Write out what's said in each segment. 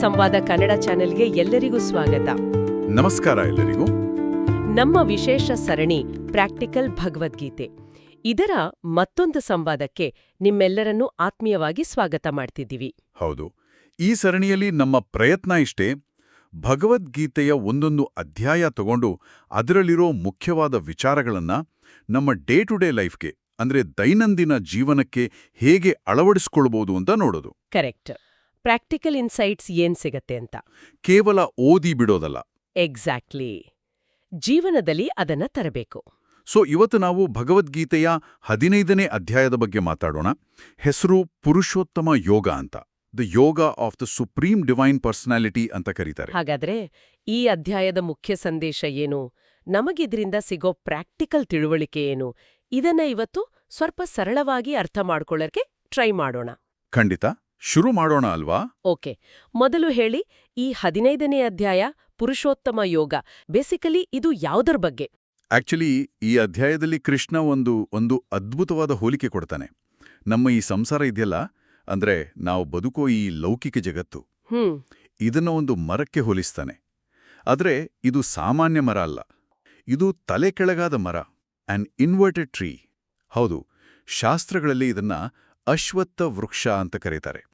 ಸಂವಾದ ಕನ್ನಡ ಚಾನೆಲ್ಗೆ ಎಲ್ಲರಿಗೂ ಸ್ವಾಗತ. ನಮಸ್ಕಾರ ಎಲ್ಲರಿಗೂ. ನಮ್ಮ ವಿಶೇಷ ಸರಣಿ ಪ್ರಾಕ್ಟಿಕಲ್ ಭಗವದ್ಗೀತೆ. ಇದರ ಮತ್ತೊಂದು ಸಂವಾದಕ್ಕೆ ನಿಮ್ಮೆಲ್ಲರನ್ನೂ ಆತ್ಮೀಯವಾಗಿ ಸ್ವಾಗತ ಮಾಡ್ತಿದ್ದೀವಿ. ಹೌದು. ಈ ಸರಣಿಯಲ್ಲಿ ನಮ್ಮ ಪ್ರಯತ್ನ ಇಷ್ಟೇ ಭಗವದ್ಗೀತೆಯ ಒಂದೊಂದು ಅಧ್ಯಾಯ ತಗೊಂಡು ಅದರಲ್ಲಿರೋ ಮುಖ್ಯವಾದ ವಿಚಾರಗಳನ್ನ ನಮ್ಮ ಡೇ ಟು ಡೇ ಲೈಫ್ಗೆ ಅಂದ್ರೆ ದೈನಂದಿನ ಜೀವನಕ್ಕೆ ಹೇಗೆ ಅಳವಡಿಸ್ಕೊಳ್ಬೋದು ಅಂತ ನೋಡೋದು. ಕರೆಕ್ಟ್. ಪ್ರಾಕ್ಟಿಕಲ್ ಇನ್ಸೈಟ್ಸ್ ಏನ್ ಸಿಗತ್ತೆ ಅಂತ? ಕೇವಲ ಓದಿ ಬಿಡೋದಲ್ಲ. ಎಕ್ಸಾಕ್ಟ್ಲಿ. ಜೀವನದಲ್ಲಿ ಅದನ್ನ ತರಬೇಕು. ಸೊ ಇವತ್ತು ನಾವು ಭಗವದ್ಗೀತೆಯ ಹದಿನೈದನೇ ಅಧ್ಯಾಯದ ಬಗ್ಗೆ ಮಾತಾಡೋಣ. ಹೆಸರು ಪುರುಷೋತ್ತಮ ಯೋಗ ಅಂತ. The Yoga of the supreme divine personality ಅಂತ ಕರೀತಾರೆ. ಹಾಗಾದ್ರೆ ಈ ಅಧ್ಯಾಯದ ಮುಖ್ಯ ಸಂದೇಶ ಏನು? ನಮಗಿದ್ರಿಂದ ಸಿಗೋ ಪ್ರಾಕ್ಟಿಕಲ್ ತಿಳುವಳಿಕೆ ಏನು? ಇದನ್ನ ಇವತ್ತು ಸ್ವಲ್ಪ ಸರಳವಾಗಿ ಅರ್ಥ ಮಾಡ್ಕೊಳ್ಳೋಕೆ ಟ್ರೈ ಮಾಡೋಣ. ಖಂಡಿತ. ಶುರು ಮಾಡೋಣ ಅಲ್ವಾ? ಓಕೆ. ಮೊದಲು ಹೇಳಿ ಈ ಹದಿನೈದನೇ ಅಧ್ಯಾಯ ಪುರುಷೋತ್ತಮ ಯೋಗ. ಬೇಸಿಕಲಿ ಇದು ಯಾವುದರ ಬಗ್ಗೆ? ಆಕ್ಚುಲಿ ಈ ಅಧ್ಯಾಯದಲ್ಲಿ ಕೃಷ್ಣ ಒಂದು ಒಂದು ಅದ್ಭುತವಾದ ಹೋಲಿಕೆ ಕೊಡ್ತಾನೆ. ನಮ್ಮ ಈ ಸಂಸಾರ ಇದೆಯಲ್ಲ ಅಂದ್ರೆ ನಾವು ಬದುಕೋ ಈ ಲೌಕಿಕ ಜಗತ್ತು. ಹ್ಮ್. ಇದನ್ನ ಒಂದು ಮರಕ್ಕೆ ಹೋಲಿಸ್ತಾನೆ. ಆದರೆ ಇದು ಸಾಮಾನ್ಯ ಮರ ಅಲ್ಲ. ಇದು ತಲೆ ಕೆಳಗಾದ ಮರ ಆನ್ ಇನ್ವರ್ಟೆಡ್ ಟ್ರೀ ಹೌದು ಶಾಸ್ತ್ರಗಳಲ್ಲಿ ಇದನ್ನ ಅಶ್ವತ್ಥ ವೃಕ್ಷ ಅಂತ ಕರೀತಾರೆ.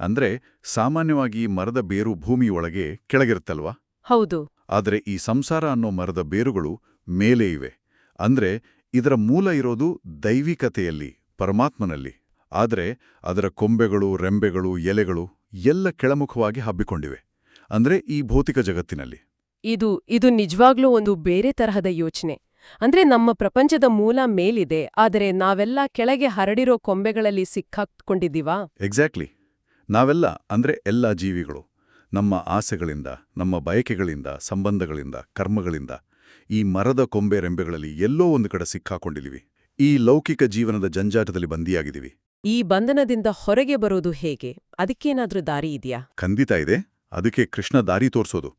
ಅಂದ್ರೆ ಸಾಮಾನ್ಯವಾಗಿ ಮರದ ಬೇರು ಭೂಮಿಯೊಳಗೆ ಕೆಳಗಿರುತ್ತಲ್ವಾ? ಹೌದು. ಆದರೆ ಈ ಸಂಸಾರ ಅನ್ನೋ ಮರದ ಬೇರುಗಳು ಮೇಲೆ ಇವೆ. ಅಂದ್ರೆ ಇದರ ಮೂಲ ಇರೋದು ದೈವಿಕತೆಯಲ್ಲಿ ಪರಮಾತ್ಮನಲ್ಲಿ. ಆದರೆ ಅದರ ಕೊಂಬೆಗಳು ರೆಂಬೆಗಳು ಎಲೆಗಳು ಎಲ್ಲ ಕೆಳಮುಖವಾಗಿ ಹಬ್ಬಿಕೊಂಡಿವೆ. ಅಂದ್ರೆ ಈ ಭೌತಿಕ ಜಗತ್ತಿನಲ್ಲಿ. ಇದು ಇದು ನಿಜವಾಗ್ಲೂ ಒಂದು ಬೇರೆ ತರಹದ ಯೋಚನೆ. ಅಂದ್ರೆ ನಮ್ಮ ಪ್ರಪಂಚದ ಮೂಲ ಮೇಲಿದೆ ಆದರೆ ನಾವೆಲ್ಲ ಕೆಳಗೆ ಹರಡಿರೋ ಕೊಂಬೆಗಳಲ್ಲಿ ಸಿಕ್ಕಾಕೊಂಡಿದ್ದೀವಾ? ಎಕ್ಸಾಕ್ಟ್ಲಿ ನಾವೆಲ್ಲ ಅಂದ್ರೆ ಎಲ್ಲ ಜೀವಿಗಳು ನಮ್ಮ ಆಸೆಗಳಿಂದ ನಮ್ಮ ಬಯಕೆಗಳಿಂದ ಸಂಬಂಧಗಳಿಂದ ಕರ್ಮಗಳಿಂದ ಈ ಮರದ ಕೊಂಬೆ ರೆಂಬೆಗಳಲ್ಲಿ ಎಲ್ಲೋ ಒಂದು ಕಡೆ ಸಿಕ್ಕಾಕೊಂಡಿದ್ದೀವಿ. ಈ ಲೌಕಿಕ ಜೀವನದ ಜಂಜಾಟದಲ್ಲಿ ಬಂದಿಯಾಗಿದ್ದೀವಿ. ಈ ಬಂಧನದಿಂದ ಹೊರಗೆ ಬರೋದು ಹೇಗೆ? ಅದಕ್ಕೇನಾದ್ರೂ ದಾರಿ ಇದೆಯಾ? ಖಂಡಿತ ಇದೆ. ಅದಕ್ಕೆ ಕೃಷ್ಣ ದಾರಿ ತೋರ್ಸೋದು.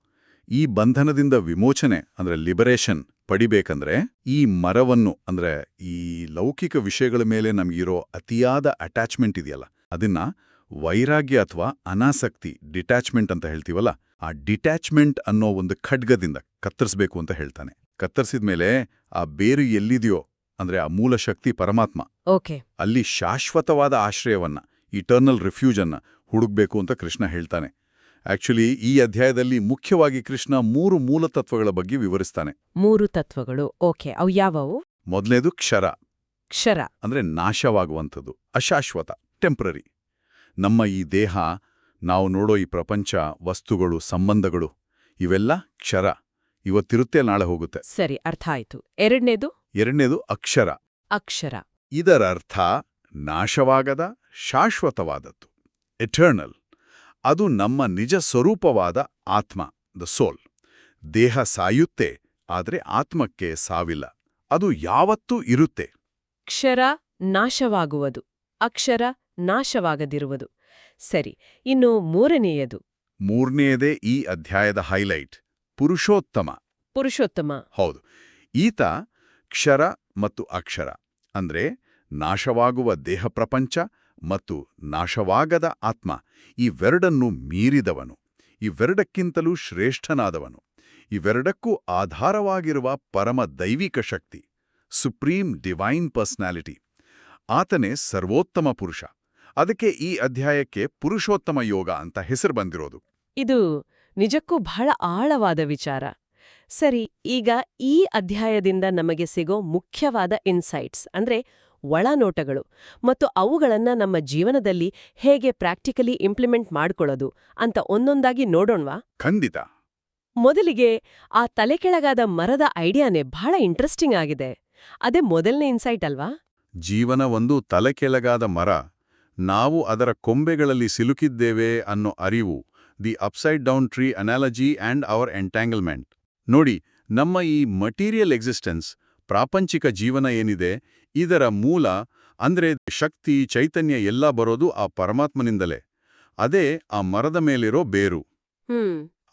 ಈ ಬಂಧನದಿಂದ ವಿಮೋಚನೆ ಅಂದ್ರೆ ಲಿಬರೇಷನ್ ಪಡಿಬೇಕಂದ್ರೆ ಈ ಮರವನ್ನು ಅಂದ್ರೆ ಈ ಲೌಕಿಕ ವಿಷಯಗಳ ಮೇಲೆ ನಮಗಿರೋ ಅತಿಯಾದ ಅಟ್ಯಾಚ್ಮೆಂಟ್ ಇದೆಯಲ್ಲ ಅದನ್ನ ವೈರಾಗ್ಯ ಅಥವಾ ಅನಾಸಕ್ತಿ ಡಿಟ್ಯಾಚ್ಮೆಂಟ್ ಅಂತ ಹೇಳ್ತೀವಲ್ಲ ಆ ಡಿಟ್ಯಾಚ್ಮೆಂಟ್ ಅನ್ನೋ ಒಂದು ಖಡ್ಗದಿಂದ ಕತ್ತರಿಸ್ಬೇಕು ಅಂತ ಹೇಳ್ತಾನೆ. ಕತ್ತರಿಸಿದ್ಮೇಲೆ ಆ ಬೇರು ಎಲ್ಲಿದೆಯೋ ಅಂದ್ರೆ ಆ ಮೂಲ ಶಕ್ತಿ ಪರಮಾತ್ಮ ಓಕೆ. ಅಲ್ಲಿ ಶಾಶ್ವತವಾದ ಆಶ್ರಯವನ್ನ ಇಟರ್ನಲ್ ರಿಫ್ಯೂಜ್ ಅನ್ನ ಹುಡುಕ್ಬೇಕು ಅಂತ ಕೃಷ್ಣ ಹೇಳ್ತಾನೆ. ಆಕ್ಚುಲಿ ಈ ಅಧ್ಯಾಯದಲ್ಲಿ ಮುಖ್ಯವಾಗಿ ಕೃಷ್ಣ ಮೂರು ಮೂಲ ತತ್ವಗಳ ಬಗ್ಗೆ ವಿವರಿಸ್ತಾನೆ. ಮೂರು ತತ್ವಗಳು ಓಕೆ. ಅವು ಯಾವವು? ಮೊದಲೇದು ಕ್ಷರ. ಕ್ಷರ. ಅಂದ್ರೆ ನಾಶವಾಗುವಂಥದ್ದು ಅಶಾಶ್ವತ ಟೆಂಪ್ರರಿ ನಮ್ಮ ಈ ದೇಹ ನಾವು ನೋಡೋ ಈ ಪ್ರಪಂಚ ವಸ್ತುಗಳು ಸಂಬಂಧಗಳು ಇವೆಲ್ಲ ಕ್ಷರ. ಇವತ್ತಿರುತ್ತೆ ನಾಳೆ ಹೋಗುತ್ತೆ. ಸರಿ ಅರ್ಥ ಆಯ್ತು. ಎರಡನೇದು? ಎರಡನೇದು ಅಕ್ಷರ. ಅಕ್ಷರ. ಇದರ ಅರ್ಥ ನಾಶವಾಗದ ಶಾಶ್ವತವಾದದ್ದು. ಎಟರ್ನಲ್ ಅದು ನಮ್ಮ ನಿಜ ಸ್ವರೂಪವಾದ ಆತ್ಮ ದ ಸೋಲ್ ದೇಹ ಸಾಯುತ್ತೆ ಆದರೆ ಆತ್ಮಕ್ಕೆ ಸಾವಿಲ್ಲ. ಅದು ಯಾವತ್ತೂ ಇರುತ್ತೆ. ಕ್ಷರ ನಾಶವಾಗುವುದು. ಅಕ್ಷರ ನಾಶವಾಗದಿರುವುದು. ಸರಿ ಇನ್ನು ಮೂರನೆಯದು. ಮೂರನೆಯದೇ ಈ ಅಧ್ಯಾಯದ ಹೈಲೈಟ್ ಪುರುಷೋತ್ತಮ. ಪುರುಷೋತ್ತಮ. ಹೌದು. ಈತ ಕ್ಷರ ಮತ್ತು ಅಕ್ಷರ ಅಂದ್ರೆ ನಾಶವಾಗುವ ದೇಹ ಪ್ರಪಂಚ ಮತ್ತು ನಾಶವಾಗದ ಆತ್ಮ ಇವೆರಡನ್ನು ಮೀರಿದವನು. ಇವೆರಡಕ್ಕಿಂತಲೂ ಶ್ರೇಷ್ಠನಾದವನು. ಇವೆರಡಕ್ಕೂ ಆಧಾರವಾಗಿರುವ ಪರಮ ದೈವಿಕ ಶಕ್ತಿ ಸುಪ್ರೀಂ ಡಿವೈನ್ ಪರ್ಸನಾಲಿಟಿ. ಆತನೇ ಸರ್ವೋತ್ತಮ ಪುರುಷ. ಅದಕ್ಕೆ ಈ ಅಧ್ಯಾಯಕ್ಕೆ ಪುರುಷೋತ್ತಮ ಯೋಗ ಅಂತ ಹೆಸರು ಬಂದಿರೋದು. ಇದು ನಿಜಕ್ಕೂ ಬಹಳ ಆಳವಾದ ವಿಚಾರ. ಸರಿ ಈಗ ಈ ಅಧ್ಯಾಯದಿಂದ ನಮಗೆ ಸಿಗೋ ಮುಖ್ಯವಾದ ಇನ್ಸೈಟ್ಸ್ ಅಂದ್ರೆ ಒಳನೋಟಗಳು ಮತ್ತು ಅವುಗಳನ್ನ ನಮ್ಮ ಜೀವನದಲ್ಲಿ ಹೇಗೆ ಪ್ರಾಕ್ಟಿಕಲಿ ಇಂಪ್ಲಿಮೆಂಟ್ ಮಾಡ್ಕೊಳ್ಳೋದು ಅಂತ ಒಂದೊಂದಾಗಿ ನೋಡೋಣವಾ? ಖಂಡಿತ. ಮೊದಲಿಗೆ ಆ ತಲೆಕೆಳಗಾದ ಮರದ ಐಡಿಯಾನೇ ಬಹಳ ಇಂಟ್ರೆಸ್ಟಿಂಗ್ ಆಗಿದೆ. ಅದೇ ಮೊದಲನೇ ಇನ್ಸೈಟ್ ಅಲ್ವಾ? ಜೀವನ ಒಂದು ತಲೆಕೆಳಗಾದ ಮರ ನಾವು ಅದರ ಕೊಂಬೆಗಳಲ್ಲಿ ಸಿಲುಕಿದ್ದೇವೆ ಅನ್ನೋ ಅರಿವು the upside down tree analogy and our entanglement ನೋಡಿ ನಮ್ಮ ಈ ಮಟೀರಿಯಲ್ ಎಕ್ಸಿಸ್ಟೆನ್ಸ್ ಪ್ರಾಪಂಚಿಕ ಜೀವನ ಏನಿದೆ ಇದರ ಮೂಲ ಅಂದ್ರೆ ಶಕ್ತಿ ಚೈತನ್ಯ ಎಲ್ಲ ಬರೋದು ಆ ಪರಮಾತ್ಮನಿಂದಲೇ. ಅದೇ ಆ ಮರದ ಮೇಲಿರೋ ಬೇರು.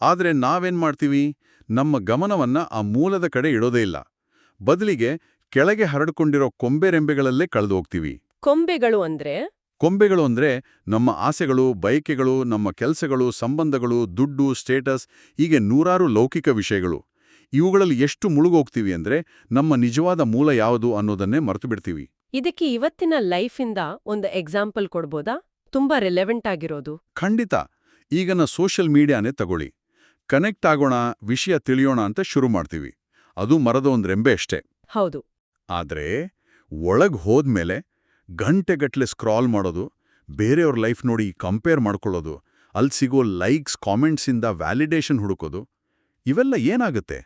ಆದರೆ ನಾವೇನ್ ಮಾಡ್ತೀವಿ? ನಮ್ಮ ಗಮನವನ್ನ ಆ ಮೂಲದ ಕಡೆ ಇಡೋದೇ ಇಲ್ಲ. ಬದಲಿಗೆ ಕೆಳಗೆ ಹರಡಿಕೊಂಡಿರೋ ಕೊಂಬೆ ರೆಂಬೆಗಳಲ್ಲೇ ಕಳೆದು ಹೋಗ್ತೀವಿ. ಕೊಂಬೆಗಳು ಅಂದ್ರೆ? ಕೊಂಬೆಗಳು ಅಂದ್ರೆ ನಮ್ಮ ಆಸೆಗಳು ಬಯಕೆಗಳು ನಮ್ಮ ಕೆಲಸಗಳು ಸಂಬಂಧಗಳು ದುಡ್ಡು ಸ್ಟೇಟಸ್ ಹೀಗೆ ನೂರಾರು ಲೌಕಿಕ ವಿಷಯಗಳು. ಇವುಗಳಲ್ಲಿ ಎಷ್ಟು ಮುಳುಗೋಗ್ತೀವಿ ಅಂದ್ರೆ ನಮ್ಮ ನಿಜವಾದ ಮೂಲ ಯಾವುದು ಅನ್ನೋದನ್ನೇ ಮರೆತು ಬಿಡ್ತೀವಿ ಇದಕ್ಕೆ ಇವತ್ತಿನ ಲೈಫಿಂದ ಒಂದು ಎಕ್ಸಾಂಪಲ್ ಕೊಡ್ಬೋದಾ? ತುಂಬಾ ರೆಲೆವೆಂಟ್ ಆಗಿರೋದು. ಖಂಡಿತ. ಈಗನ ಸೋಷಿಯಲ್ ಮೀಡಿಯಾನೇ ತಗೊಳ್ಳಿ. ಕನೆಕ್ಟ್ ಆಗೋಣ ವಿಷಯ ತಿಳಿಯೋಣ ಅಂತ ಶುರು ಮಾಡ್ತೀವಿ. ಅದು ಮರದ ಒಂದು ರೆಂಬೆ ಅಷ್ಟೇ. ಹೌದು. ಆದ್ರೆ ಒಳಗ್ ಹೋದ್ಮೇಲೆ ಗಂಟೆಗಟ್ಲೆ ಸ್ಕ್ರಾಲ್ ಮಾಡೋದು ಬೇರೆಯವ್ರ ಲೈಫ್ ನೋಡಿ ಕಂಪೇರ್ ಮಾಡ್ಕೊಳ್ಳೋದು ಅಲ್ಲಿ ಸಿಗೋ ಲೈಕ್ಸ್ ಕಾಮೆಂಟ್ಸಿಂದ ವ್ಯಾಲಿಡೇಷನ್ ಹುಡುಕೋದು ಇವೆಲ್ಲ ಏನಾಗುತ್ತೆ?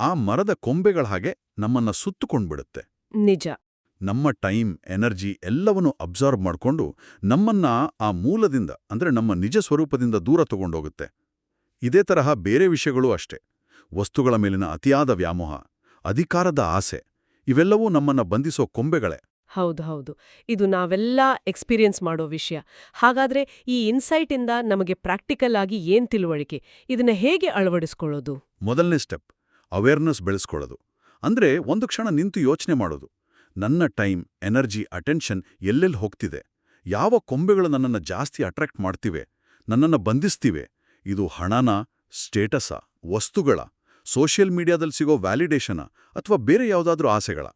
ಆ ಮರದ ಕೊಂಬೆಗಳ ಹಾಗೆ ನಮ್ಮನ್ನ ಸುತ್ತುಕೊಂಡ್ಬಿಡುತ್ತೆ. ನಿಜ. ನಮ್ಮ ಟೈಮ್ ಎನರ್ಜಿ ಎಲ್ಲವನ್ನೂ ಅಬ್ಸಾರ್ಬ್ ಮಾಡ್ಕೊಂಡು ನಮ್ಮನ್ನ ಆ ಮೂಲದಿಂದ ಅಂದ್ರೆ ನಮ್ಮ ನಿಜ ಸ್ವರೂಪದಿಂದ ದೂರ ತಗೊಂಡೋಗುತ್ತೆ. ಇದೇ ತರಹ ಬೇರೆ ವಿಷಯಗಳೂ ಅಷ್ಟೇ. ವಸ್ತುಗಳ ಮೇಲಿನ ಅತಿಯಾದ ವ್ಯಾಮೋಹ ಅಧಿಕಾರದ ಆಸೆ ಇವೆಲ್ಲವೂ ನಮ್ಮನ್ನ ಬಂಧಿಸೋ ಕೊಂಬೆಗಳೇ. ಹೌದು ಹೌದು. ಇದು ನಾವೆಲ್ಲ ಎಕ್ಸ್ಪೀರಿಯನ್ಸ್ ಮಾಡೋ ವಿಷಯ. ಹಾಗಾದ್ರೆ ಈ ಇನ್ಸೈಟ್ ಇಂದ ನಮಗೆ ಪ್ರಾಕ್ಟಿಕಲ್ ಆಗಿ ಏನ್ ತಿಳುವಳಿಕೆ? ಇದನ್ನ ಹೇಗೆ ಅಳವಡಿಸ್ಕೊಳ್ಳೋದು? ಮೊದಲನೇ ಸ್ಟೆಪ್, ಅವೇರ್ನೆಸ್ ಬೆಳೆಸ್ಕೊಳ್ಳೋದು. ಅಂದ್ರೆ ಒಂದು ಕ್ಷಣ ನಿಂತು ಯೋಚನೆ ಮಾಡೋದು. ನನ್ನ ಟೈಮ್, ಎನರ್ಜಿ, ಅಟೆನ್ಷನ್ ಎಲ್ಲೆಲ್ಲಿ ಹೋಗ್ತಿದೆ? ಯಾವ ಕೊಂಬೆಗಳು ನನ್ನನ್ನು ಜಾಸ್ತಿ ಅಟ್ರಾಕ್ಟ್ ಮಾಡ್ತಿವೆ? ನನ್ನನ್ನು ಬಂಧಿಸ್ತಿವೆ? ಇದು ಹಣನ ಸ್ಟೇಟಸ ವಸ್ತುಗಳ? ಸೋಷಿಯಲ್ ಮೀಡಿಯಾದಲ್ಲಿ ಸಿಗೋ ವ್ಯಾಲಿಡೇಷನ? ಅಥವಾ ಬೇರೆ ಯಾವುದಾದ್ರೂ ಆಸೆಗಳ?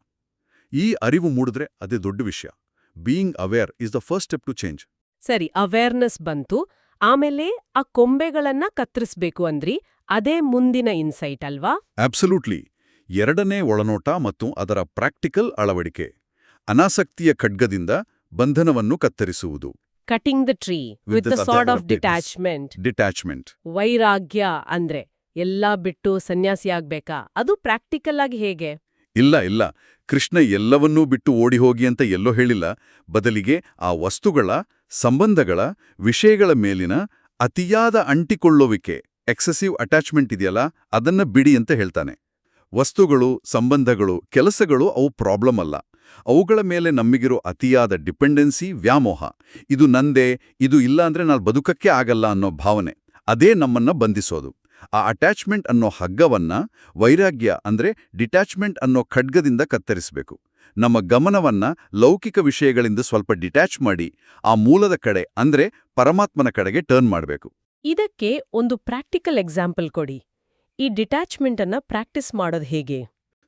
ಈ ಅರಿವು ಮೂಡಿದ್ರೆ ಅದೇ ದೊಡ್ಡ ವಿಷಯ. Being aware is the first step to change ಸರಿ ಅವೇರ್ನೆಸ್ ಬಂತು. ಆಮೇಲೆ ಆ ಕೊಂಬೆಗಳನ್ನ ಕತ್ತರಿಸ್ಬೇಕು ಅಂದ್ರಿ. ಅದೇ ಮುಂದಿನ ಇನ್ಸೈಟ್ ಅಲ್ವಾ? ಅಬ್ಸಲ್ಯೂಟ್ಲಿ ಎರಡನೇ ಒಳನೋಟ ಮತ್ತು ಅದರ ಪ್ರಾಕ್ಟಿಕಲ್ ಅಳವಡಿಕೆ. ಅನಾಸಕ್ತಿಯ ಖಡ್ಗದಿಂದ ಬಂಧನವನ್ನು ಕತ್ತರಿಸುವುದು. Cutting the tree with the sword of detachment detachment ವೈರಾಗ್ಯ ಅಂದ್ರೆ ಎಲ್ಲಾ ಬಿಟ್ಟು ಸನ್ಯಾಸಿ ಆಗ್ಬೇಕಾ? ಅದು ಪ್ರಾಕ್ಟಿಕಲ್ ಆಗಿ ಹೇಗೆ? ಇಲ್ಲ ಇಲ್ಲ. ಕೃಷ್ಣ ಎಲ್ಲವನ್ನೂ ಬಿಟ್ಟು ಓಡಿ ಹೋಗಿ ಅಂತ ಎಲ್ಲೋ ಹೇಳಿಲ್ಲ. ಬದಲಿಗೆ ಆ ವಸ್ತುಗಳ, ಸಂಬಂಧಗಳ, ವಿಷಯಗಳ ಮೇಲಿನ ಅತಿಯಾದ ಅಂಟಿಕೊಳ್ಳುವಿಕೆ, ಎಕ್ಸೆಸಿವ್ ಅಟ್ಯಾಚ್ಮೆಂಟ್ ಇದೆಯಲ್ಲ, ಅದನ್ನ ಬಿಡಿ ಅಂತ ಹೇಳ್ತಾನೆ. ವಸ್ತುಗಳು, ಸಂಬಂಧಗಳು, ಕೆಲಸಗಳು ಅವು ಪ್ರಾಬ್ಲಮ್ ಅಲ್ಲ. ಅವುಗಳ ಮೇಲೆ ನಮಗಿರೋ ಅತಿಯಾದ ಡಿಪೆಂಡೆನ್ಸಿ, ವ್ಯಾಮೋಹ. ಇದು ನಂದೇ, ಇದು ಇಲ್ಲ ಅಂದ್ರೆ ನಾನು ಬದುಕಕ್ಕೆ ಆಗಲ್ಲ ಅನ್ನೋ ಭಾವನೆ. ಅದೇ ನಮ್ಮನ್ನ ಬಂಧಿಸೋದು. ಆ ಅಟ್ಯಾಚ್ಮೆಂಟ್ ಅನ್ನೋ ಹಗ್ಗವನ್ನ ವೈರಾಗ್ಯ ಅಂದ್ರೆ ಡಿಟ್ಯಾಚ್ಮೆಂಟ್ ಅನ್ನೋ ಖಡ್ಗದಿಂದ ಕತ್ತರಿಸಬೇಕು. ನಮ್ಮ ಗಮನವನ್ನ ಲೌಕಿಕ ವಿಷಯಗಳಿಂದ ಸ್ವಲ್ಪ ಡಿಟ್ಯಾಚ್ ಮಾಡಿ ಆ ಮೂಲದ ಕಡೆ ಅಂದ್ರೆ ಪರಮಾತ್ಮನ ಕಡೆಗೆ ಟರ್ನ್ ಮಾಡಬೇಕು. ಇದಕ್ಕೆ ಒಂದು ಪ್ರಾಕ್ಟಿಕಲ್ ಎಕ್ಸಾಂಪಲ್ ಕೊಡಿ. ಈ ಡಿಟ್ಯಾಚ್ಮೆಂಟ್ ಅನ್ನ ಪ್ರಾಕ್ಟೀಸ್ ಮಾಡೋದು ಹೇಗೆ?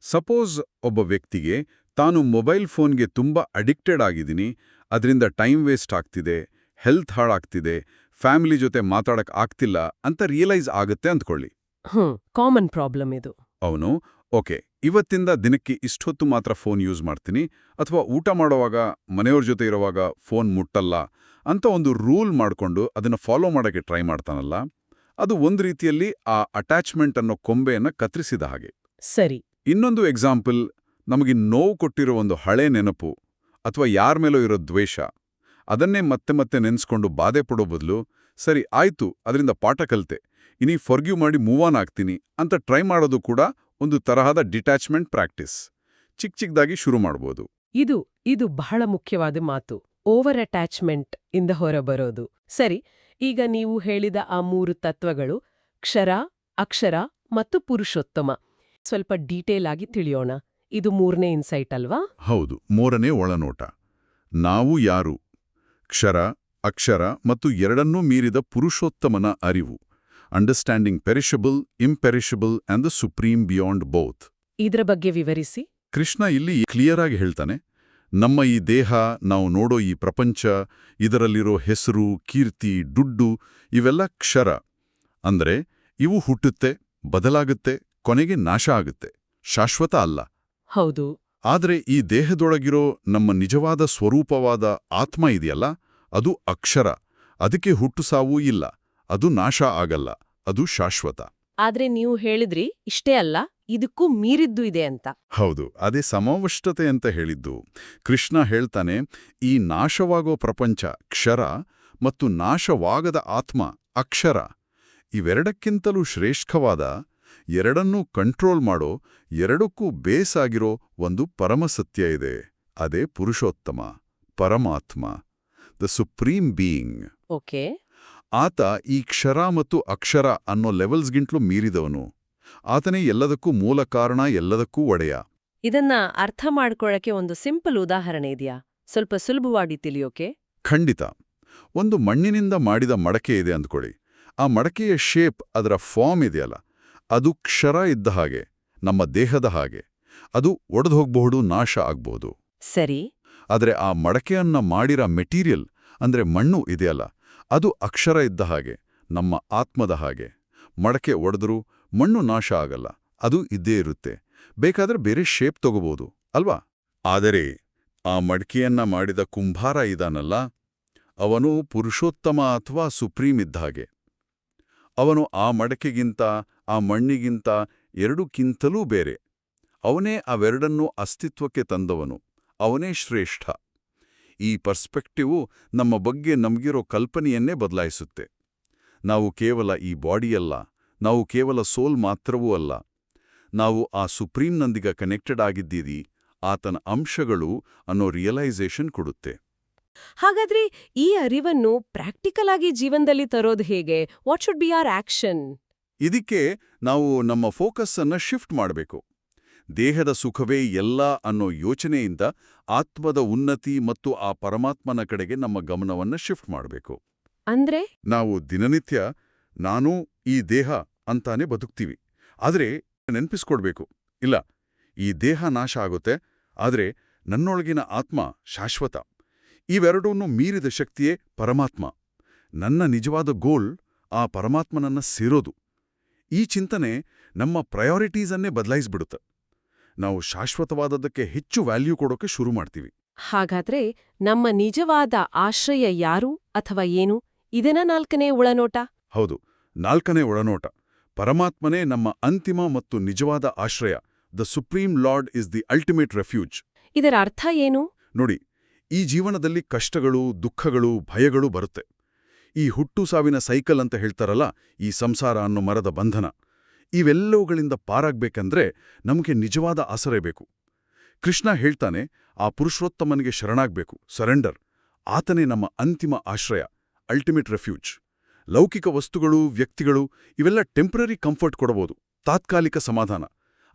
ಸಪೋಸ್ ಒಬ್ಬ ವ್ಯಕ್ತಿಗೆ ತಾನು ಮೊಬೈಲ್ ಫೋನ್ಗೆ ತುಂಬ ಅಡಿಕ್ಟೆಡ್ ಆಗಿದ್ದೀನಿ ಅದರಿಂದ ಟೈಮ್ ವೇಸ್ಟ್ ಆಗ್ತಿದೆ ಹೆಲ್ತ್ ಹಾಳಾಗ್ತಿದೆ ಫ್ಯಾಮಿಲಿ ಜೊತೆ ಮಾತಾಡಕ್ ಆಗ್ತಿಲ್ಲ ಅಂತ ರಿಯಲೈಸ್ ಆಗುತ್ತೆ ಅಂದ್ಕೊಳ್ಳಿ. ಹ್ಮ್ ಕಾಮನ್ ಪ್ರಾಬ್ಲಮ್ ಇದು. ಅವನು ಓಕೆ ಇವತ್ತಿಂದ ದಿನಕ್ಕೆ ಇಷ್ಟೊತ್ತು ಮಾತ್ರ ಫೋನ್ ಯೂಸ್ ಮಾಡ್ತೀನಿ. ಅಥವಾ ಊಟ ಮಾಡುವಾಗ ಮನೆಯವ್ರ ಜೊತೆ ಇರುವಾಗ ಫೋನ್ ಮುಟ್ಟಲ್ಲ ಅಂತ ಒಂದು ರೂಲ್ ಮಾಡಿಕೊಂಡು ಅದನ್ನು ಫಾಲೋ ಮಾಡೋಕ್ಕೆ ಟ್ರೈ ಮಾಡ್ತಾನಲ್ಲ. ಅದು ಒಂದು ರೀತಿಯಲ್ಲಿ ಆ ಅಟ್ಯಾಚ್ಮೆಂಟ್ ಅನ್ನೋ ಕೊಂಬೆಯನ್ನು ಕತ್ತರಿಸಿದ ಹಾಗೆ. ಸರಿ. ಇನ್ನೊಂದು ಎಕ್ಸಾಂಪಲ್ ನಮಗೆ ನೋವು ಕೊಟ್ಟಿರೋ ಒಂದು ಹಳೆ ನೆನಪು ಅಥವಾ ಯಾರ ಮೇಲೋ ಇರೋ ದ್ವೇಷ. ಅದನ್ನೇ ಮತ್ತೆ ಮತ್ತೆ ನೆನೆಸ್ಕೊಂಡು ಬಾಧೆ ಪಡೋ ಬದಲು ಸರಿ ಆಯ್ತು ಅದರಿಂದ ಪಾಠ ಕಲಿತೆ. ಇನಿ ಫರ್ಗ್ಯೂ ಮಾಡಿ ಮೂವ್ ಆನ್ ಆಗ್ತೀನಿ ಅಂತ ಟ್ರೈ ಮಾಡೋದು ಕೂಡ ಒಂದು ತರಹದ ಡಿಟ್ಯಾಚ್ಮೆಂಟ್ ಪ್ರಾಕ್ಟೀಸ್ ಚಿಕ್ಕ ಚಿಕ್ಕದಾಗಿ ಶುರು ಮಾಡ್ಬೋದು. ಇದು ಇದು ಬಹಳ ಮುಖ್ಯವಾದ ಮಾತು. ಓವರ್ ಅಟ್ಯಾಚ್ಮೆಂಟ್ ಇಂದ ಹೊರಬರೋದು ಸರಿ ಈಗ ನೀವು ಹೇಳಿದ ಆ ಮೂರು ತತ್ವಗಳು ಕ್ಷರ ಅಕ್ಷರ ಮತ್ತು ಪುರುಷೋತ್ತಮ. ಸ್ವಲ್ಪ ಡೀಟೇಲ್ ಆಗಿ ತಿಳಿಯೋಣ. ಇದು ಮೂರನೇ ಇನ್ಸೈಟ್ ಅಲ್ವಾ? ಹೌದು ಮೂರನೇ ಒಳನೋಟ. ನಾವು ಯಾರು? ಕ್ಷರ ಅಕ್ಷರ ಮತ್ತು ಎರಡನ್ನೂ ಮೀರಿದ ಪುರುಷೋತ್ತಮನ ಅರಿವು. Understanding perishable imperishable and the supreme beyond both ಇದರ ಬಗ್ಗೆ ವಿವರಿಸಿ. ಕೃಷ್ಣ ಇಲ್ಲಿ ಕ್ಲಿಯರ್ ಆಗಿ ಹೇಳ್ತಾನೆ. ನಮ್ಮ ಈ ದೇಹ ನಾವು ನೋಡೋ ಈ ಪ್ರಪಂಚ ಇದರಲ್ಲಿರೋ ಹೆಸರು ಕೀರ್ತಿ ದುಡ್ಡು ಇವೆಲ್ಲ ಕ್ಷರ. ಅಂದ್ರೆ ಇವು ಹುಟ್ಟುತ್ತೆ ಬದಲಾಗುತ್ತೆ ಕೊನೆಗೆ ನಾಶ ಆಗುತ್ತೆ. ಶಾಶ್ವತ ಅಲ್ಲ. ಹೌದು. ಆದರೆ ಈ ದೇಹದೊಳಗಿರೋ ನಮ್ಮ ನಿಜವಾದ ಸ್ವರೂಪವಾದ ಆತ್ಮ ಇದೆಯಲ್ಲ ಅದು ಅಕ್ಷರ. ಅದಕ್ಕೆ ಹುಟ್ಟು ಸಾವೂ ಇಲ್ಲ ಅದು ನಾಶ ಆಗಲ್ಲ ಅದು ಶಾಶ್ವತ. ಆದರೆ ನೀವು ಹೇಳಿದ್ರಿ ಇಷ್ಟೇ ಅಲ್ಲ ಇದಕ್ಕೂ ಮೀರಿದ್ದು ಇದೆ ಅಂತ. ಹೌದು ಅದೇ ಸಮವಷ್ಟತೆ ಅಂತ ಹೇಳಿದ್ದು. ಕೃಷ್ಣ ಹೇಳ್ತಾನೆ ಈ ನಾಶವಾಗೋ ಪ್ರಪಂಚ ಕ್ಷರ ಮತ್ತು ನಾಶವಾಗದ ಆತ್ಮ ಅಕ್ಷರ. ಇವೆರಡಕ್ಕಿಂತಲೂ ಶ್ರೇಷ್ಠವಾದ ಎರಡನ್ನೂ ಕಂಟ್ರೋಲ್ ಮಾಡೋ ಎರಡಕ್ಕೂ ಬೇಸಾಗಿರೋ ಒಂದು ಪರಮಸತ್ಯ ಇದೆ. ಅದೇ ಪುರುಷೋತ್ತಮ ಪರಮಾತ್ಮ ದ ಸುಪ್ರೀಂ ಬೀಯಿಂಗ್ ಓಕೆ. ಆತ ಈ ಕ್ಷರ ಮತ್ತು ಅಕ್ಷರ ಅನ್ನೋ ಲೆವೆಲ್ಸ್ಗಿಂತಲೂ ಮೀರಿದವನು. ಆತನೇ ಎಲ್ಲದಕ್ಕೂ ಮೂಲ ಕಾರಣ ಎಲ್ಲದಕ್ಕೂ ಒಡೆಯ. ಇದನ್ನ ಅರ್ಥ ಮಾಡ್ಕೊಳ್ಳಕ್ಕೆ ಒಂದು ಸಿಂಪಲ್ ಉದಾಹರಣೆ ಇದೆಯಾ? ಸ್ವಲ್ಪ ಸುಲಭವಾಗಿ ತಿಳಿಯೋಕೆ? ಖಂಡಿತ. ಒಂದು ಮಣ್ಣಿನಿಂದ ಮಾಡಿದ ಮಡಕೆ ಇದೆ ಅಂದ್ಕೊಳ್ಳಿ. ಆ ಮಡಕೆಯ ಶೇಪ್ ಅದರ ಫಾರ್ಮ್ ಇದೆಯಲ್ಲ ಅದು ಕ್ಷರ ಇದ್ದ ಹಾಗೆ ನಮ್ಮ ದೇಹದ ಹಾಗೆ. ಅದು ಒಡೆದು ಹೋಗಬಹುದು ನಾಶ ಆಗ್ಬಹುದು. ಸರಿ. ಆದರೆ ಆ ಮಡಕೆಯನ್ನ ಮಾಡಿರ ಮೆಟೀರಿಯಲ್ ಅಂದ್ರೆ ಮಣ್ಣು ಇದೆಯಲ್ಲ ಅದು ಅಕ್ಷರ ಇದ್ದ ಹಾಗೆ ನಮ್ಮ ಆತ್ಮದ ಹಾಗೆ. ಮಡಕೆ ಒಡೆದರೂ ಮಣ್ಣು ನಾಶ ಆಗಲ್ಲ ಅದು ಇದ್ದೇ ಇರುತ್ತೆ. ಬೇಕಾದ್ರೆ ಬೇರೆ ಶೇಪ್ ತಗೋಬಹುದು ಅಲ್ವಾ? ಆದರೆ ಆ ಮಡಕೆಯನ್ನ ಮಾಡಿದ ಕುಂಭಾರ ಇದಾನಲ್ಲ ಅವನು ಪುರುಷೋತ್ತಮ ಅಥವಾ ಸುಪ್ರೀಂ ಇದ್ದ ಹಾಗೆ. ಅವನು ಆ ಮಡಕೆಗಿಂತ ಆ ಮಣ್ಣಿಗಿಂತ ಎರಡಕ್ಕಿಂತಲೂ ಬೇರೆ. ಅವನೇ ಅವೆರಡನ್ನೂ ಅಸ್ತಿತ್ವಕ್ಕೆ ತಂದವನು. ಅವನೇ ಶ್ರೇಷ್ಠ. ಈ ಪರ್ಸ್ಪೆಕ್ಟಿವು ನಮ್ಮ ಬಗ್ಗೆ ನಮಗಿರೋ ಕಲ್ಪನೆಯನ್ನೇ ಬದಲಾಯಿಸುತ್ತೆ. ನಾವು ಕೇವಲ ಈ ಬಾಡಿಯಲ್ಲ, ನಾವು ಕೇವಲ ಸೋಲ್ ಮಾತ್ರವೂ ಅಲ್ಲ. ನಾವು ಆ ಸುಪ್ರೀಂನೊಂದಿಗೆ ಕನೆಕ್ಟೆಡ್ ಆಗಿದ್ದೀರಿ ಆತನ ಅಂಶಗಳು ಅನ್ನೋ ರಿಯಲೈಸೇಷನ್ ಕೊಡುತ್ತೆ. ಹಾಗಾದ್ರೆ ಈ ಅರಿವನ್ನು ಪ್ರಾಕ್ಟಿಕಲ್ ಆಗಿ ಜೀವನದಲ್ಲಿ ತರೋದು ಹೇಗೆ? What should be our action ಇದಕ್ಕೆ ನಾವು ನಮ್ಮ ಫೋಕಸ್ ಅನ್ನ ಶಿಫ್ಟ್ ಮಾಡಬೇಕು. ದೇಹದ ಸುಖವೇ ಎಲ್ಲ ಅನ್ನೋ ಯೋಚನೆಯಿಂದ ಆತ್ಮದ ಉನ್ನತಿ ಮತ್ತು ಆ ಪರಮಾತ್ಮನ ಕಡೆಗೆ ನಮ್ಮ ಗಮನವನ್ನ ಶಿಫ್ಟ್ ಮಾಡಬೇಕು. ಅಂದ್ರೆ? ನಾವು ದಿನನಿತ್ಯ ನಾನು ಈ ದೇಹ ಅಂತಾನೆ ಬದುಕ್ತೀವಿ. ಆದರೆ ನೆನ್ಪಿಸ್ಕೊಡ್ಬೇಕು. ಇಲ್ಲ ಈ ದೇಹ ನಾಶ ಆಗುತ್ತೆ ಆದರೆ ನನ್ನೊಳಗಿನ ಆತ್ಮ ಶಾಶ್ವತ. ಇವೆರಡನ್ನೂ ಮೀರಿದ ಶಕ್ತಿಯೇ ಪರಮಾತ್ಮ. ನನ್ನ ನಿಜವಾದ ಗೋಲ್ ಆ ಪರಮಾತ್ಮನನ್ನ ಸೇರೋದು. ಈ ಚಿಂತನೆ ನಮ್ಮ ಪ್ರಯಾರಿಟೀಸನ್ನೇ ಬದಲಾಯಿಸ್ಬಿಡುತ್ತೆ. ನಾವು ಶಾಶ್ವತವಾದದ್ದಕ್ಕೆ ಹೆಚ್ಚು ವ್ಯಾಲ್ಯೂ ಕೊಡೋಕೆ ಶುರು ಮಾಡ್ತೀವಿ. ಹಾಗಾದ್ರೆ ನಮ್ಮ ನಿಜವಾದ ಆಶ್ರಯ ಯಾರು ಅಥವಾ ಏನು? ಇದನ್ನ ನಾಲ್ಕನೇ ಒಳನೋಟ? ಹೌದು ನಾಲ್ಕನೇ ಒಳನೋಟ. ಪರಮಾತ್ಮನೇ ನಮ್ಮ ಅಂತಿಮ ಮತ್ತು ನಿಜವಾದ ಆಶ್ರಯ. The supreme lord is the ultimate refuge ಇದರ ಅರ್ಥ ಏನು? ನೋಡಿ ಈ ಜೀವನದಲ್ಲಿ ಕಷ್ಟಗಳು ದುಃಖಗಳು ಭಯಗಳು ಬರುತ್ತೆ. ಈ ಹುಟ್ಟು ಸಾವಿನ ಸೈಕಲ್ ಅಂತ ಹೇಳ್ತಾರಲ್ಲ ಈ ಸಂಸಾರ ಅನ್ನೋ ಮರದ ಬಂಧನ. ಇವೆಲ್ಲವುಗಳಿಂದ ಪಾರಾಗಬೇಕಂದ್ರೆ ನಮಗೆ ನಿಜವಾದ ಆಸರೆ ಬೇಕು. ಕೃಷ್ಣ ಹೇಳ್ತಾನೆ ಆ ಪುರುಷೋತ್ತಮನಿಗೆ ಶರಣಾಗಬೇಕು ಸರೆಂಡರ್ ಆತನೇ ನಮ್ಮ ಅಂತಿಮ ಆಶ್ರಯ ಅಲ್ಟಿಮೇಟ್ ರೆಫ್ಯೂಜ್ ಲೌಕಿಕ ವಸ್ತುಗಳು ವ್ಯಕ್ತಿಗಳು ಇವೆಲ್ಲ ಟೆಂಪ್ರರಿ ಕಂಫರ್ಟ್ ಕೊಡಬಹುದು ತಾತ್ಕಾಲಿಕ ಸಮಾಧಾನ.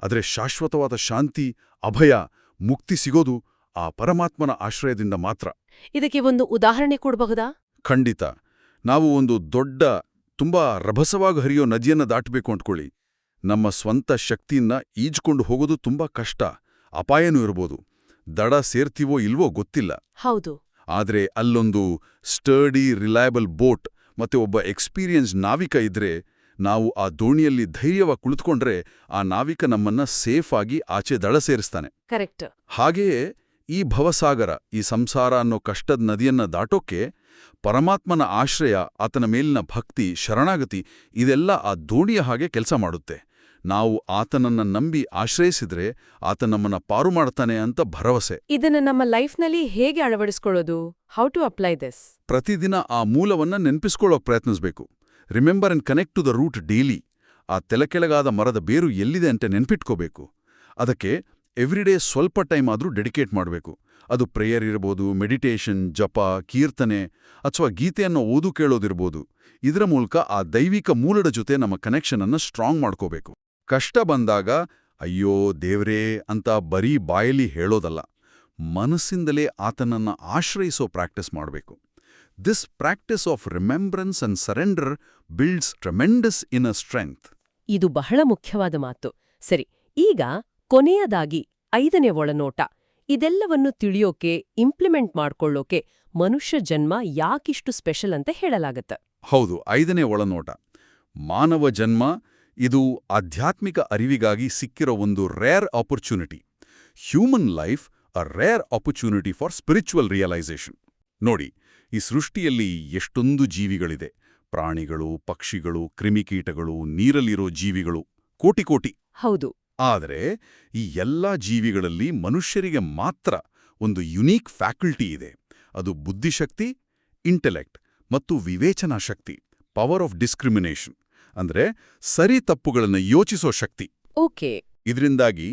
ಆದರೆ ಶಾಶ್ವತವಾದ ಶಾಂತಿ ಅಭಯ ಮುಕ್ತಿ ಸಿಗೋದು ಆ ಪರಮಾತ್ಮನ ಆಶ್ರಯದಿಂದ ಮಾತ್ರ. ಇದಕ್ಕೆ ಒಂದು ಉದಾಹರಣೆ ಕೊಡಬಹುದಾ? ಖಂಡಿತ. ನಾವು ಒಂದು ದೊಡ್ಡ ತುಂಬಾ ರಭಸವಾಗಿ ಹರಿಯೋ ನದಿಯನ್ನ ದಾಟಬೇಕು ಅಂದ್ಕೊಳ್ಳಿ ನಮ್ಮ ಸ್ವಂತ ಶಕ್ತಿಯನ್ನ ಈಜ್ಕೊಂಡು ಹೋಗೋದು ತುಂಬಾ ಕಷ್ಟ ಅಪಾಯನೂ ಇರ್ಬೋದು. ದಡ ಸೇರ್ತೀವೋ ಇಲ್ವೋ ಗೊತ್ತಿಲ್ಲ. ಹೌದು. ಆದರೆ ಅಲ್ಲೊಂದು ಸ್ಟರ್ಡಿ ರಿಲಯಬಲ್ ಬೋಟ್ ಮತ್ತೆ ಒಬ್ಬ ಎಕ್ಸ್ಪೀರಿಯನ್ಸ್ ನಾವಿಕ ಇದ್ರೆ ನಾವು ಆ ದೋಣಿಯಲ್ಲಿ ಧೈರ್ಯವಾಗಿ ಕುಳಿತುಕೊಂಡ್ರೆ ಆ ನಾವಿಕ ನಮ್ಮನ್ನ ಸೇಫ್ ಆಗಿ ಆಚೆ ದಡ ಸೇರಿಸ್ತಾನೆ. ಕರೆಕ್ಟ್. ಹಾಗೆಯೇ ಈ ಭವಸಾಗರ ಈ ಸಂಸಾರ ಅನ್ನೋ ಕಷ್ಟದ ನದಿಯನ್ನ ದಾಟೋಕ್ಕೆ ಪರಮಾತ್ಮನ ಆಶ್ರಯ ಆತನ ಮೇಲಿನ ಭಕ್ತಿ ಶರಣಾಗತಿ ಇದೆಲ್ಲ ಆ ದೋಣಿಯ ಹಾಗೆ ಕೆಲಸ ಮಾಡುತ್ತೆ. ನಾವು ಆತನನ್ನ ನಂಬಿ ಆಶ್ರಯಿಸಿದ್ರೆ ಆತ ನಮ್ಮನ್ನ ಪಾರು ಮಾಡ್ತಾನೆ ಅಂತ ಭರವಸೆ. ಇದನ್ನ ನಮ್ಮ ಲೈಫ್ನಲ್ಲಿ ಹೇಗೆ ಅಳವಡಿಸ್ಕೊಳ್ಳೋದು? ಹೌ ಟು ಅಪ್ಲೈ ದಿಸ್ ಪ್ರತಿದಿನ ಆ ಮೂಲವನ್ನ ನೆನಪಿಸ್ಕೊಳ್ಳೋಕೆ ಪ್ರಯತ್ನಿಸಬೇಕು. Remember and connect to the root daily ಆ ತೆಲಕೆಳಗಾದ ಮರದ ಬೇರು ಎಲ್ಲಿದೆ ಅಂತ ನೆನ್ಪಿಟ್ಕೋಬೇಕು. ಅದಕ್ಕೆ ಎವ್ರಿಡೇ ಸ್ವಲ್ಪ ಟೈಮ್ ಆದರೂ ಡೆಡಿಕೇಟ್ ಮಾಡಬೇಕು. ಅದು ಪ್ರೇಯರ್ ಇರ್ಬೋದು ಮೆಡಿಟೇಷನ್ ಜಪ, ಕೀರ್ತನೆ ಅಥವಾ ಗೀತೆಯನ್ನು ಓದು ಕೇಳೋದಿರ್ಬೋದು. ಇದರ ಮೂಲಕ ಆ ದೈವಿಕ ಮೂಲದ ಜೊತೆ ನಮ್ಮ ಕನೆಕ್ಷನನ್ನು ಸ್ಟ್ರಾಂಗ್ ಮಾಡ್ಕೋಬೇಕು. ಕಷ್ಟ ಬಂದಾಗ, ಅಯ್ಯೋ ದೇವ್ರೇ ಅಂತ ಬರೀ ಬಾಯಲ್ಲಿ ಹೇಳೋದಲ್ಲ, ಮನಸ್ಸಿಂದಲೇ ಆತನನ್ನ ಆಶ್ರಯಿಸೋ ಪ್ರಾಕ್ಟೀಸ್ ಮಾಡಬೇಕು. This practice of remembrance and surrender builds tremendous in a strength ಇದು ಬಹಳ ಮುಖ್ಯವಾದ ಮಾತು. ಸರಿ, ಈಗ ಕೊನೆಯದಾಗಿ ಐದನೇ ಒಳನೋಟ. ಇದೆಲ್ಲವನ್ನು ತಿಳಿಯೋಕೆ ಇಂಪ್ಲಿಮೆಂಟ್ ಮಾಡ್ಕೊಳ್ಳೋಕೆ ಮನುಷ್ಯ ಜನ್ಮ ಯಾಕಿಷ್ಟು ಸ್ಪೆಷಲ್ ಅಂತ ಹೇಳಲಾಗತ್ತೆ. ಹೌದು ಐದನೇ ಒಳನೋಟ. ಮಾನವ ಜನ್ಮ ಇದು ಆಧ್ಯಾತ್ಮಿಕ ಅರಿವಿಗಾಗಿ ಸಿಕ್ಕಿರೋ ಒಂದು rare opportunity human life a rare opportunity for spiritual realization ನೋಡಿ ಈ ಸೃಷ್ಟಿಯಲ್ಲಿ ಎಷ್ಟೊಂದು ಜೀವಿಗಳಿದೆ. ಪ್ರಾಣಿಗಳು ಪಕ್ಷಿಗಳು ಕ್ರಿಮಿಕೀಟಗಳು ನೀರಲ್ಲಿರೋ ಜೀವಿಗಳು ಕೋಟಿ ಕೋಟಿ. ಹೌದು. ಆದರೆ ಈ ಎಲ್ಲಾ ಜೀವಿಗಳಲ್ಲಿ ಮನುಷ್ಯರಿಗೆ ಮಾತ್ರ ಒಂದು ಯುನೀಕ್ ಫ್ಯಾಕಲ್ಟಿ ಇದೆ. ಅದು ಬುದ್ಧಿಶಕ್ತಿ ಇಂಟೆಲೆಕ್ಟ್ ಮತ್ತು ವಿವೇಚನಾ ಶಕ್ತಿ ಪವರ್ ಆಫ್ ಡಿಸ್ಕ್ರಿಮಿನೇಷನ್ ಅಂದ್ರೆ ಸರಿ ತಪ್ಪುಗಳನ್ನು ಯೋಚಿಸೋ ಶಕ್ತಿ. ಓಕೆ. ಇದರಿಂದಾಗಿ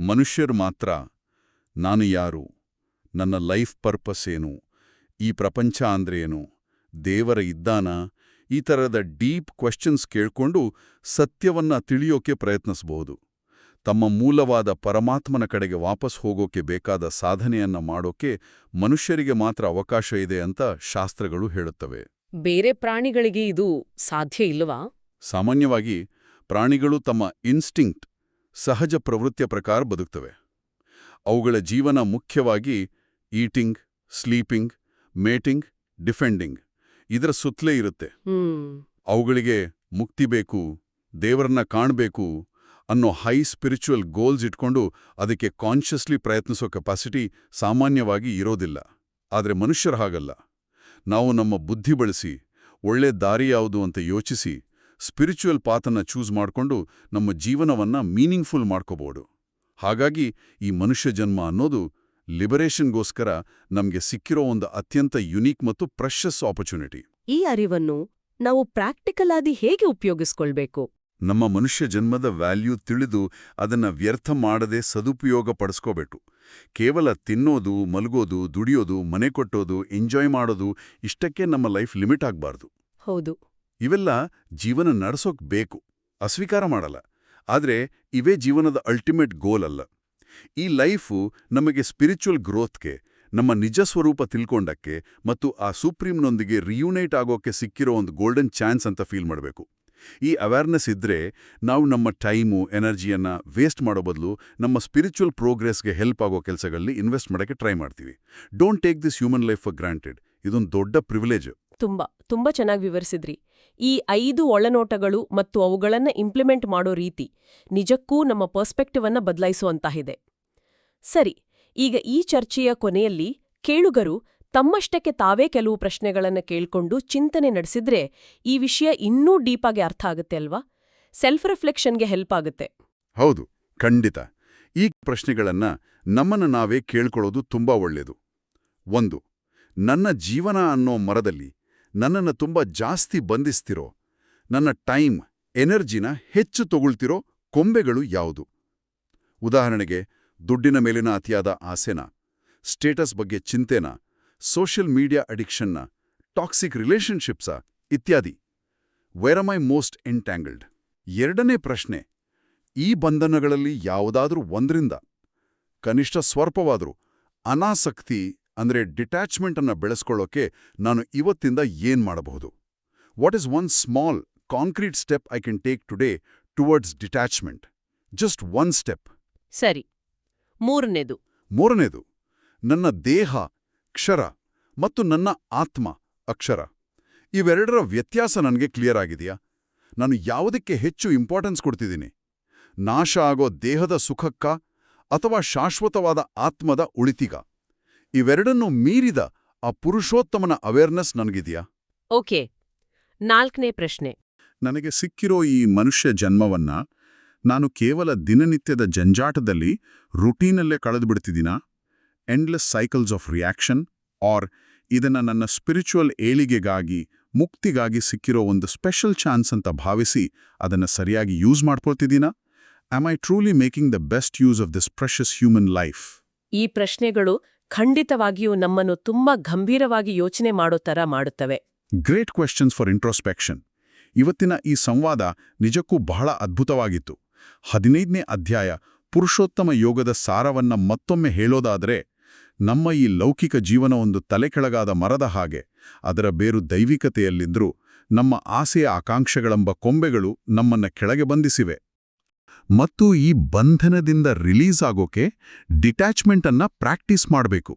ಮನುಷ್ಯರು ಮಾತ್ರ ನಾನು ಯಾರು ನನ್ನ ಲೈಫ್ ಪರ್ಪಸ್ ಏನು ಈ ಪ್ರಪಂಚ ಅಂದ್ರೇನು ಏನು ದೇವರ ಇದ್ದಾನ ಈ ಥರದ ಡೀಪ್ ಕ್ವೆಶ್ಚನ್ಸ್ ಕೇಳ್ಕೊಂಡು ಸತ್ಯವನ್ನ ತಿಳಿಯೋಕೆ ಪ್ರಯತ್ನಿಸಬಹುದು ತಮ್ಮ ಮೂಲವಾದ ಪರಮಾತ್ಮನ ಕಡೆಗೆ ವಾಪಸ್ ಹೋಗೋಕೆ ಬೇಕಾದ ಸಾಧನೆಯನ್ನ ಮಾಡೋಕೆ ಮನುಷ್ಯರಿಗೆ ಮಾತ್ರ ಅವಕಾಶ ಇದೆ ಅಂತ ಶಾಸ್ತ್ರಗಳು ಹೇಳುತ್ತವೆ. ಬೇರೆ ಪ್ರಾಣಿಗಳಿಗೆ ಇದು ಸಾಧ್ಯ ಇಲ್ಲವಾ ಸಾಮಾನ್ಯವಾಗಿ ಪ್ರಾಣಿಗಳು ತಮ್ಮ ಇನ್ಸ್ಟಿಂಕ್ಟ್ ಸಹಜ ಪ್ರವೃತ್ತಿಯ ಪ್ರಕಾರ ಬದುಕ್ತವೆ. ಅವುಗಳ ಜೀವನ ಮುಖ್ಯವಾಗಿ ಈಟಿಂಗ್ ಸ್ಲೀಪಿಂಗ್ ಮೇಟಿಂಗ್ ಡಿಫೆಂಡಿಂಗ್ ಇದರ ಸುತ್ತಲೇ ಇರುತ್ತೆ. ಅವುಗಳಿಗೆ ಮುಕ್ತಿ ಬೇಕು ದೇವರನ್ನ ಕಾಣಬೇಕು ಅನ್ನೋ ಹೈ ಸ್ಪಿರಿಚುವಲ್ ಗೋಲ್ಸ್ ಇಟ್ಕೊಂಡು ಅದಕ್ಕೆ ಕಾನ್ಷಿಯಸ್ಲಿ ಪ್ರಯತ್ನಿಸೋ ಕೆಪಾಸಿಟಿ ಸಾಮಾನ್ಯವಾಗಿ ಇರೋದಿಲ್ಲ. ಆದರೆ ಮನುಷ್ಯರ ಹಾಗಲ್ಲ. ನಾವು ನಮ್ಮ ಬುದ್ಧಿ ಬಳಸಿ, ಒಳ್ಳೆ ದಾರಿ ಯಾವುದು ಅಂತ ಯೋಚಿಸಿ ಸ್ಪಿರಿಚುವಲ್ ಪಾತನ್ನು ಚೂಸ್ ಮಾಡಿಕೊಂಡು ನಮ್ಮ ಜೀವನವನ್ನ ಮೀನಿಂಗ್ಫುಲ್ ಮಾಡ್ಕೋಬಹುದು ಹಾಗಾಗಿ ಈ ಮನುಷ್ಯ ಜನ್ಮ ಅನ್ನೋದು ಲಿಬರೇಷನ್ಗೋಸ್ಕರ ನಮಗೆ ಸಿಕ್ಕಿರೋ ಒಂದು ಅತ್ಯಂತ ಯುನೀಕ್ ಮತ್ತು ಪ್ರಶಸ್ ಆಪರ್ಚುನಿಟಿ ಈ ಅರಿವನ್ನು ನಾವು ಪ್ರಾಕ್ಟಿಕಲ್ ಆಗಿ ಹೇಗೆ ಉಪಯೋಗಿಸ್ಕೊಳ್ಬೇಕು? ನಮ್ಮ ಮನುಷ್ಯ ಜನ್ಮದ ವ್ಯಾಲ್ಯೂ ತಿಳಿದು ಅದನ್ನ ವ್ಯರ್ಥ ಮಾಡದೆ ಸದುಪಯೋಗ ಪಡಿಸ್ಕೋಬೇಕು ಕೇವಲ ತಿನ್ನೋದು ಮಲಗೋದು ದುಡಿಯೋದು ಮನೆ ಕೊಟ್ಟೋದು ಎಂಜಾಯ್ ಮಾಡೋದು ಇಷ್ಟಕ್ಕೆ ನಮ್ಮ ಲೈಫ್ ಲಿಮಿಟ್ ಆಗಬಾರ್ದು. ಹೌದು. ಇವೆಲ್ಲ ಜೀವನ ನಡೆಸೋಕ್ ಬೇಕು. ಅಸ್ವೀಕಾರ ಮಾಡಲ್ಲ. ಆದ್ರೆ ಇವೇ ಜೀವನದ ಅಲ್ಟಿಮೇಟ್ ಗೋಲ್ ಅಲ್ಲ. ಈ ಲೈಫು ನಮಗೆ ಸ್ಪಿರಿಚುವಲ್ ಗ್ರೋತ್ಗೆ ನಮ್ಮ ನಿಜ ಸ್ವರೂಪ ತಿಳ್ಕೊಂಡಕ್ಕೆ ಮತ್ತು ಆ ಸುಪ್ರೀಂನೊಂದಿಗೆ ರಿಯೂನೈಟ್ ಆಗೋಕೆ ಸಿಕ್ಕಿರೋ ಒಂದು ಗೋಲ್ಡನ್ ಚಾನ್ಸ್ ಅಂತ ಫೀಲ್ ಮಾಡಬೇಕು. ಈ ಅವೇರ್ನೆಸ್ ಇದ್ದರೆ ನಾವು ನಮ್ಮ ಟೈಮು ಎನರ್ಜಿಯನ್ನು ವೇಸ್ಟ್ ಮಾಡೋ ಬದಲು ನಮ್ಮ ಸ್ಪಿರಿಚುವಲ್ ಪ್ರೋಗ್ರೆಸ್ಗೆ ಹೆಲ್ಪ್ ಆಗೋ ಕೆಲಸಗಳಲ್ಲಿ ಇನ್ವೆಸ್ಟ್ ಮಾಡೋಕ್ಕೆ ಟ್ರೈ ಮಾಡ್ತೀವಿ. Don't take this human life for granted ಇದೊಂದು ದೊಡ್ಡ ಪ್ರಿವಿಲೇಜ್ ತುಂಬಾ ತುಂಬಾ ಚೆನ್ನಾಗಿ ವಿವರಿಸಿದ್ರಿ. ಈ ಐದು ಒಳನೋಟಗಳು ಮತ್ತು ಅವುಗಳನ್ನು ಇಂಪ್ಲಿಮೆಂಟ್ ಮಾಡೋ ರೀತಿ ನಿಜಕ್ಕೂ ನಮ್ಮ ಪರ್ಸ್ಪೆಕ್ಟಿವ್ ಅನ್ನ ಬದಲಾಯಿಸುವಂತಾಗಿದೆ. ಸರಿ, ಈಗ ಈ ಚರ್ಚೆಯ ಕೊನೆಯಲ್ಲಿ ಕೇಳುಗರು ತಮ್ಮಷ್ಟಕ್ಕೆ ತಾವೇ ಕೆಲವು ಪ್ರಶ್ನೆಗಳನ್ನು ಕೇಳ್ಕೊಂಡು ಚಿಂತನೆ ನಡೆಸಿದ್ರೆ ಈ ವಿಷಯ ಇನ್ನೂ ಡೀಪಾಗಿ ಅರ್ಥ ಆಗುತ್ತೆ ಅಲ್ವಾ? ಸೆಲ್ಫ್ ರಿಫ್ಲೆಕ್ಷನ್ಗೆ ಹೆಲ್ಪ್ ಆಗುತ್ತೆ. ಹೌದು, ಖಂಡಿತ. ಈ ಪ್ರಶ್ನೆಗಳನ್ನ ನಮ್ಮನ್ನು ನಾವೇ ಕೇಳ್ಕೊಳ್ಳೋದು ತುಂಬಾ ಒಳ್ಳೆಯದು ಒಂದು, ನನ್ನ ಜೀವನ ಅನ್ನೋ ಮರದಲ್ಲಿ ನನ್ನನ್ನು ತುಂಬಾ ಜಾಸ್ತಿ ಬಂಧಿಸ್ತಿರೋ, ನನ್ನ ಟೈಮ್, ಎನರ್ಜಿನ ಹೆಚ್ಚು ತಗೊಳ್ತಿರೋ ಕೊಂಬೆಗಳು ಯಾವುದು? ಉದಾಹರಣೆಗೆ, ದುಡ್ಡಿನ ಮೇಲಿನ ಅತಿಯಾದ ಆಸೆನ, ಸ್ಟೇಟಸ್ ಬಗ್ಗೆ ಚಿಂತೆನ ಸೋಷಿಯಲ್ ಮೀಡಿಯಾ ಅಡಿಕ್ಷನ್ನ ಟಾಕ್ಸಿಕ್ ರಿಲೇಷನ್ಶಿಪ್ಸ ಇತ್ಯಾದಿ. ವೇರ್ ಐ ಮೋಸ್ಟ್ ಎಂಟ್ಯಾಂಗಲ್ಡ್ ಎರಡನೇ ಪ್ರಶ್ನೆ ಈ ಬಂಧನಗಳಲ್ಲಿ ಯಾವುದಾದ್ರೂ ಒಂದರಿಂದ ಕನಿಷ್ಠ ಸ್ವರ್ಪವಾದರೂ ಅನಾಸಕ್ತಿ ಅಂದ್ರೆ ಡಿಟ್ಯಾಚ್ಮೆಂಟನ್ನು ಅನ್ನ ಬೆಳೆಸ್ಕೊಳ್ಳೋಕೆ ನಾನು ಇವತ್ತಿಂದ ಏನ್ ಮಾಡಬಹುದು? What is one small concrete step I can take today towards detachment just one step ಸರಿ. ಮೂರನೇದು. ಮೂರನೇದು ನನ್ನ ದೇಹ ಕ್ಷರ ಮತ್ತು ನನ್ನ ಆತ್ಮ ಅಕ್ಷರ. ಇವೆರಡರ ವ್ಯತ್ಯಾಸ ನನಗೆ ಕ್ಲಿಯರ್ ಆಗಿದೆಯಾ? ನಾನು ಯಾವುದಕ್ಕೆ ಹೆಚ್ಚು ಇಂಪಾರ್ಟೆನ್ಸ್ ಕೊಡ್ತಿದ್ದೀನಿ? ನಾಶ ಆಗೋ ದೇಹದ ಸುಖಕ್ಕ ಅಥವಾ ಶಾಶ್ವತವಾದ ಆತ್ಮದ ಉಳಿತಿಗ? ಇವೆರಡನ್ನೂ ಮೀರಿದ ಆ ಪುರುಷೋತ್ತಮನ ಅವೇರ್ನೆಸ್ ನನಗಿದೆಯಾ? ಓಕೆ ನಾಲ್ಕನೇ ಪ್ರಶ್ನೆ. ನನಗೆ ಸಿಕ್ಕಿರೋ ಈ ಮನುಷ್ಯ ಜನ್ಮವನ್ನ ನಾನು ಕೇವಲ ದಿನನಿತ್ಯದ ಜಂಜಾಟದಲ್ಲಿ ರುಟೀನಲ್ಲೇ ಕಳೆದುಬಿಡ್ತಿದ್ದೀನಾ? Endless cycles of reaction or ಇದನ್ನು ನನ್ನ ಸ್ಪಿರಿಚುವಲ್ ಏಳಿಗೆಗಾಗಿ ಮುಕ್ತಿಗಾಗಿ ಸಿಕ್ಕಿರೋ ಒಂದು ಸ್ಪೆಷಲ್ ಚಾನ್ಸ್ ಅಂತ ಭಾವಿಸಿ ಅದನ್ನು ಸರಿಯಾಗಿ use ಮಾಡ್ಕೊಳ್ತಿದ್ದೀನಾ? Am I truly making the best use of this precious human life ಈ ಪ್ರಶ್ನೆಗಳು ಖಂಡಿತವಾಗಿಯೂ ನಮ್ಮನ್ನು ತುಂಬಾ ಗಂಭೀರವಾಗಿ ಯೋಚನೆ ಮಾಡೋ ಥರ ಮಾಡುತ್ತವೆ. ಗ್ರೇಟ್ ಕ್ವೆಶನ್ಸ್ ಫಾರ್ ಇಂಟ್ರೋಸ್ಪೆಕ್ಷನ್ ಇವತ್ತಿನ ಈ ಸಂವಾದ ನಿಜಕ್ಕೂ ಬಹಳ ಅದ್ಭುತವಾಗಿತ್ತು. ಹದಿನೈದನೇ ಅಧ್ಯಾಯ ಪುರುಷೋತ್ತಮ ಯೋಗದ ಸಾರವನ್ನ ಮತ್ತೊಮ್ಮೆ ಹೇಳೋದಾದರೆ ನಮ್ಮ ಈ ಲೌಕಿಕ ಜೀವನ ಒಂದು ತಲೆಕೆಳಗಾದ ಮರದ ಹಾಗೆ. ಅದರ ಬೇರು ದೈವಿಕತೆಯಲ್ಲಿದ್ದರೂ ನಮ್ಮ ಆಸೆಯ ಆಕಾಂಕ್ಷೆಗಳೆಂಬ ಕೊಂಬೆಗಳು ನಮ್ಮನ್ನ ಕೆಳಗೆ ಬಂಧಿಸಿವೆ. ಮತ್ತು ಈ ಬಂಧನದಿಂದ ರಿಲೀಸ್ ಆಗೋಕೆ ಡಿಟ್ಯಾಚ್ಮೆಂಟನ್ನು ಪ್ರಾಕ್ಟೀಸ್ ಮಾಡಬೇಕು.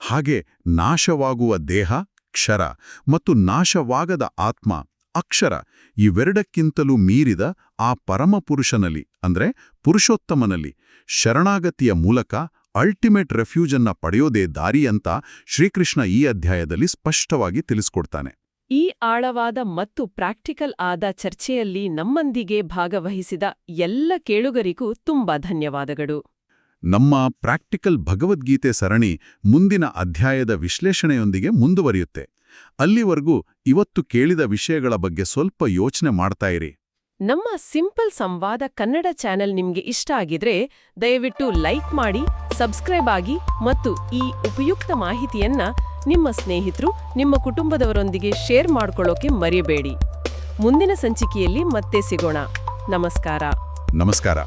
ಹಾಗೆ ನಾಶವಾಗುವ ದೇಹ, ಕ್ಷರ ಮತ್ತು ನಾಶವಾಗದ ಆತ್ಮ, ಅಕ್ಷರ ಇವೆರಡಕ್ಕಿಂತಲೂ ಮೀರಿದ ಆ ಪರಮಪುರುಷನಲ್ಲಿ, ಅಂದ್ರೆ ಪುರುಷೋತ್ತಮನಲ್ಲಿ, ಶರಣಾಗತಿಯ ಮೂಲಕ ಅಲ್ಟಿಮೇಟ್ ರೆಫ್ಯೂಜನ್ನ ಪಡೆಯೋದೇ ದಾರಿ ಅಂತ ಶ್ರೀಕೃಷ್ಣ ಈ ಅಧ್ಯಾಯದಲ್ಲಿ ಸ್ಪಷ್ಟವಾಗಿ ತಿಳಿಸ್ಕೊಡ್ತಾನೆ. ಈ ಆಳವಾದ ಮತ್ತು ಪ್ರಾಕ್ಟಿಕಲ್ ಆದ ಚರ್ಚೆಯಲ್ಲಿ ನಮ್ಮಂದಿಗೆ ಭಾಗವಹಿಸಿದ ಎಲ್ಲ ಕೇಳುಗರಿಗೂ ತುಂಬಾ ಧನ್ಯವಾದಗಳು. ನಮ್ಮ ಪ್ರಾಕ್ಟಿಕಲ್ ಭಗವದ್ಗೀತೆ ಸರಣಿ ಮುಂದಿನ ಅಧ್ಯಾಯದ ವಿಶ್ಲೇಷಣೆಯೊಂದಿಗೆ ಮುಂದುವರಿಯುತ್ತೆ. ಅಲ್ಲಿವರೆಗೂ ಇವತ್ತು ಕೇಳಿದ ವಿಷಯಗಳ ಬಗ್ಗೆ ಸ್ವಲ್ಪ ಯೋಚನೆ ಮಾಡ್ತಾ ಇರಿ. ನಮ್ಮ ಸಿಂಪಲ್ ಸಂವಾದ ಕನ್ನಡ ಚಾನೆಲ್ ನಿಮ್ಗೆ ಇಷ್ಟ ಆಗಿದ್ರೆ ದಯವಿಟ್ಟು ಲೈಕ್ ಮಾಡಿ, ಸಬ್ಸ್ಕ್ರೈಬ್ ಆಗಿ ಮತ್ತು ಈ ಉಪಯುಕ್ತ ಮಾಹಿತಿಯನ್ನ ನಿಮ್ಮ ಸ್ನೇಹಿತರು, ನಿಮ್ಮ ಕುಟುಂಬದವರೊಂದಿಗೆ ಶೇರ್ ಮಾಡ್ಕೊಳ್ಳೋಕೆ ಮರೆಯಬೇಡಿ ಮುಂದಿನ ಸಂಚಿಕೆಯಲ್ಲಿ ಮತ್ತೆ ಸಿಗೋಣ. ನಮಸ್ಕಾರ. ನಮಸ್ಕಾರ.